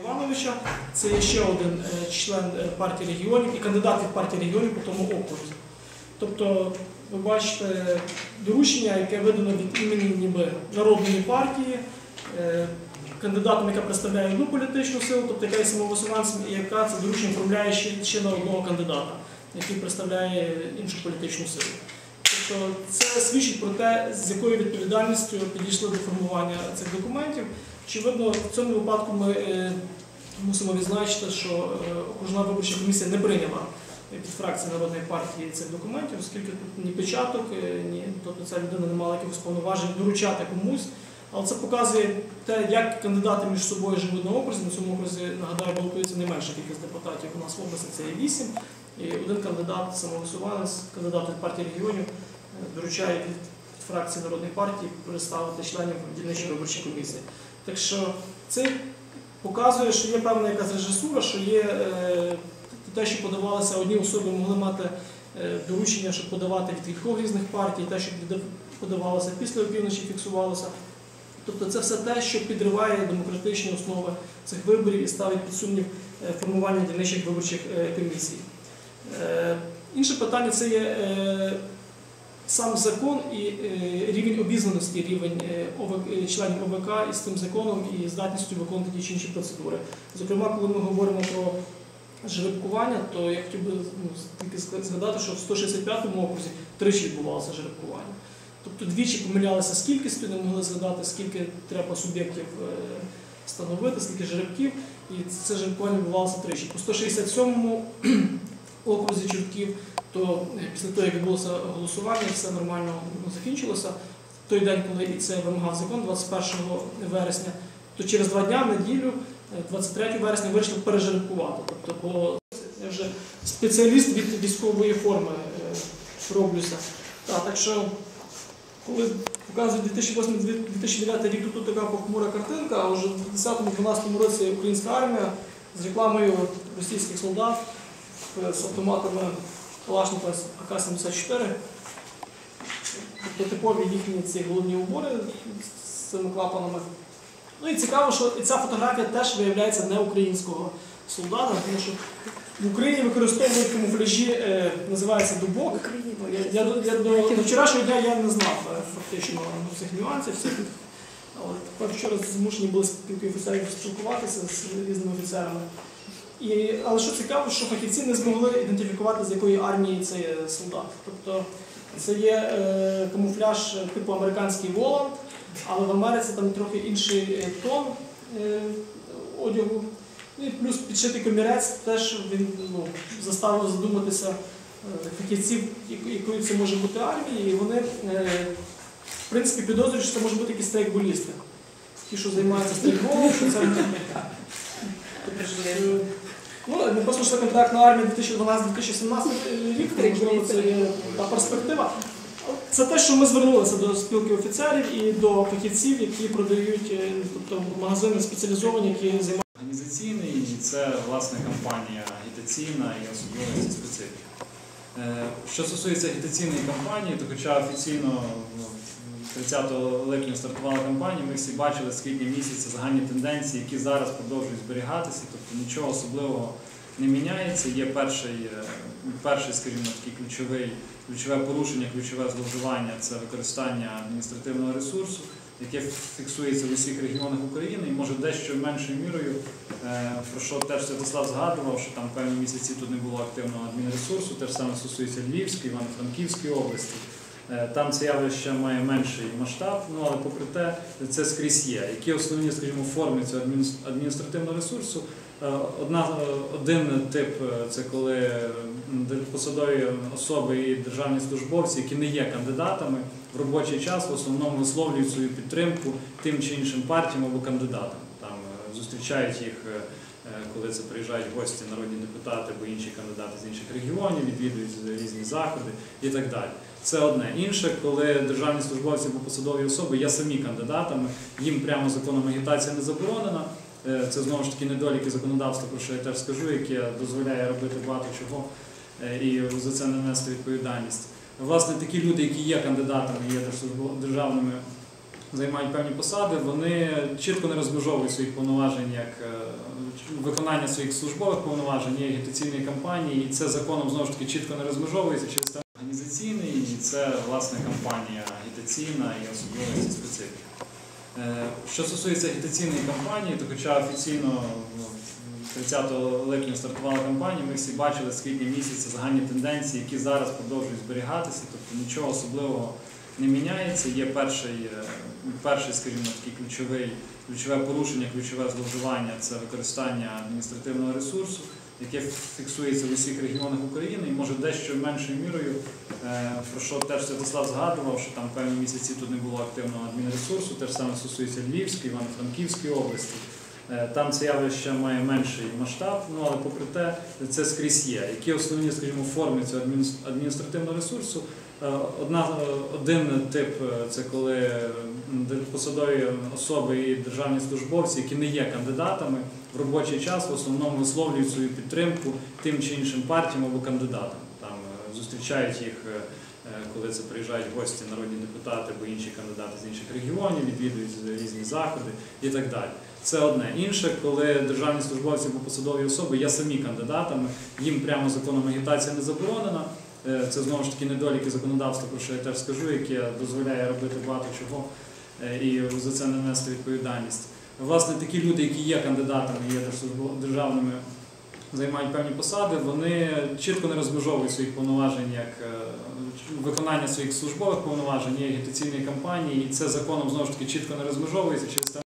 Івановича. Це є ще один е, член е, партії регіонів і кандидат від партії регіонів по тому окрузі. Тобто, ви бачите доручення, яке видано від імені ніби народної партії, е, кандидатом, яка представляє одну політичну силу, тобто яка є самовисуванцем, і яка це доручення ще, ще на одного кандидата, який представляє іншу політичну силу. Тобто це свідчить про те, з якою відповідальністю підійшли до формування цих документів. Очевидно, в цьому випадку ми е, мусимо відзначити, що е, окружна виборча комісія не прийняла від фракції Народної партії цих документів, оскільки тут ні печаток, е, ні, тобто ця людина не мала якихось повноважень доручати комусь. Але це показує те, як кандидати між собою живуть на окрузі. На цьому окрузі, нагадаю, балотується не менше кількість депутатів. У нас в області це є вісім. І один кандидат, самовисуванець, кандидат від партії регіонів, доручає від фракції Народної партії представити членів дільничої виборчої комісії. Так що це показує, що є певна якась режисура, що є е, те, що подавалося одні особи, могли мати е, доручення, щоб подавати від кількох різних партій, те, що подавалося після опівночі, фіксувалося. Тобто це все те, що підриває демократичні основи цих виборів і ставить під сумнів е, формування дільничних виборчих комісій. Інше питання це є сам закон і е, рівень обізнаності, рівень е, е, членів ОВК із тим законом і здатністю виконувати ті чи інші процедури. Зокрема, коли ми говоримо про жеребкування, то я хотів би ну, тільки згадати, що в 165-му окрузі тричі відбувалося жеребкування. Тобто двічі помилялися з кількістю, не могли згадати, скільки треба суб'єктів встановити, скільки жеребків, і це жеребкування відбувалося тричі. По 167-му окрузі Чортків, то е, після того, як відбулося голосування, все нормально закінчилося. В той день, коли і це вимагав закон, 21 вересня, то через два дня, в неділю, е, 23 вересня, вирішили пережеребкувати. Тобто, бо я вже спеціаліст від військової форми е, роблюся. Так, так що, коли показують 2008-2009 рік, то тут така похмура картинка, а вже в 10-12 році українська армія з рекламою російських солдат е, з автоматами Калашникова АК-74. Тобто типові їхні ці головні убори з цими клапанами. Ну і цікаво, що і ця фотографія теж виявляється не українського солдата, тому що в Україні використовують камуфляжі, е, називається дубок. Я, я, до- я до, до вчорашнього дня я не знав е, фактично ну, цих нюансів. Всіх. Але тепер вчора змушені були спілкуватися з різними офіцерами. І, але що цікаво, що фахівці не змогли ідентифікувати, з якої армії це солдат. Тобто це є е, камуфляж типу американський Воланд, але в Америці там трохи інший е, тон е, одягу. Ну і плюс підшитий комірець теж він ну, заставив задуматися е, фахівців, якою це може бути армії, і вони е, в принципі підозрюють, що це може бути якісь стрейкболісти. Ті, що займаються стрейкболом, що це Ну, не просто що контракт на армію 2012-2017 рік, можливо, це є та перспектива. Це те, що ми звернулися до спілки офіцерів і до фахівців, які продають е, тобто, магазини спеціалізовані, які займаються. Організаційний і це власне кампанія агітаційна і особливості специфіки. Е, Що стосується агітаційної кампанії, то хоча офіційно ну, 30 липня стартувала кампанія, ми всі бачили скільки місяців загальні тенденції, які зараз продовжують зберігатися, тобто нічого особливого не міняється. Є перший, е, перший скажімо, такий ключовий, ключове порушення, ключове зловживання це використання адміністративного ресурсу яке фіксується в усіх регіонах України і може дещо меншою мірою, е, про що теж Святослав згадував, що там певні місяці тут не було активного адмінресурсу, те ж саме стосується Львівської, Івано-Франківської області. Е, Там це явище має менший масштаб, ну але попри те, це скрізь є. Які основні, скажімо, форми цього адміністративного ресурсу? Е, Одна, е, один тип це коли посадові особи і державні службовці, які не є кандидатами, в робочий час в основному висловлюють свою підтримку тим чи іншим партіям або кандидатам. Там зустрічають їх, коли це приїжджають гості, народні депутати або інші кандидати з інших регіонів, відвідують різні заходи і так далі. Це одне. Інше, коли державні службовці або посадові особи є самі кандидатами, їм прямо законом агітація не заборонена. Е, Це знову ж таки недоліки законодавства, про що я теж скажу, яке дозволяє робити багато чого е, і за це не нести відповідальність. Власне, такі люди, які є кандидатами, є державними займають певні посади, вони чітко не розмежовують своїх повноважень як е, виконання своїх службових повноважень є агітаційної кампанії, і це законом знову ж таки чітко не розмежовується через те організаційний, і це власне кампанія агітаційна і особливості специфіки. Е, Що стосується агітаційної кампанії, то хоча офіційно ну, 30 липня стартувала кампанія, ми всі бачили з квітня місяця загальні тенденції, які зараз продовжують зберігатися, тобто нічого особливого не міняється. Є перший, е, перший скажімо, такий ключовий, ключове порушення, ключове зловживання це використання адміністративного ресурсу, яке фіксується в усіх регіонах України і може дещо меншою мірою, е, про що теж Святослав згадував, що там певні місяці тут не було активного адмінресурсу, теж саме стосується Львівської, Івано-Франківської області. Е, Там це явище має менший масштаб, ну але попри те, це скрізь є. Які основні, скажімо, форми цього адміністративного ресурсу? Е, Одна, е, один тип е, це коли посадові особи і державні службовці, які не є кандидатами, в робочий час в основному висловлюють свою підтримку тим чи іншим партіям або кандидатам. Там зустрічають їх, коли це приїжджають гості, народні депутати або інші кандидати з інших регіонів, відвідують різні заходи і так далі. Це одне. Інше, коли державні службовці або посадові особи є самі кандидатами, їм прямо законом агітація не заборонена. Е, Це знову ж таки недоліки законодавства, про що я теж скажу, яке дозволяє робити багато чого е, і за це не нести відповідальність. Власне, такі люди, які є кандидатами, є державними, займають певні посади, вони чітко не розмежовують своїх повноважень як е, виконання своїх службових повноважень, є агітаційної кампанії, і це законом знову ж таки чітко не розмежовується через те.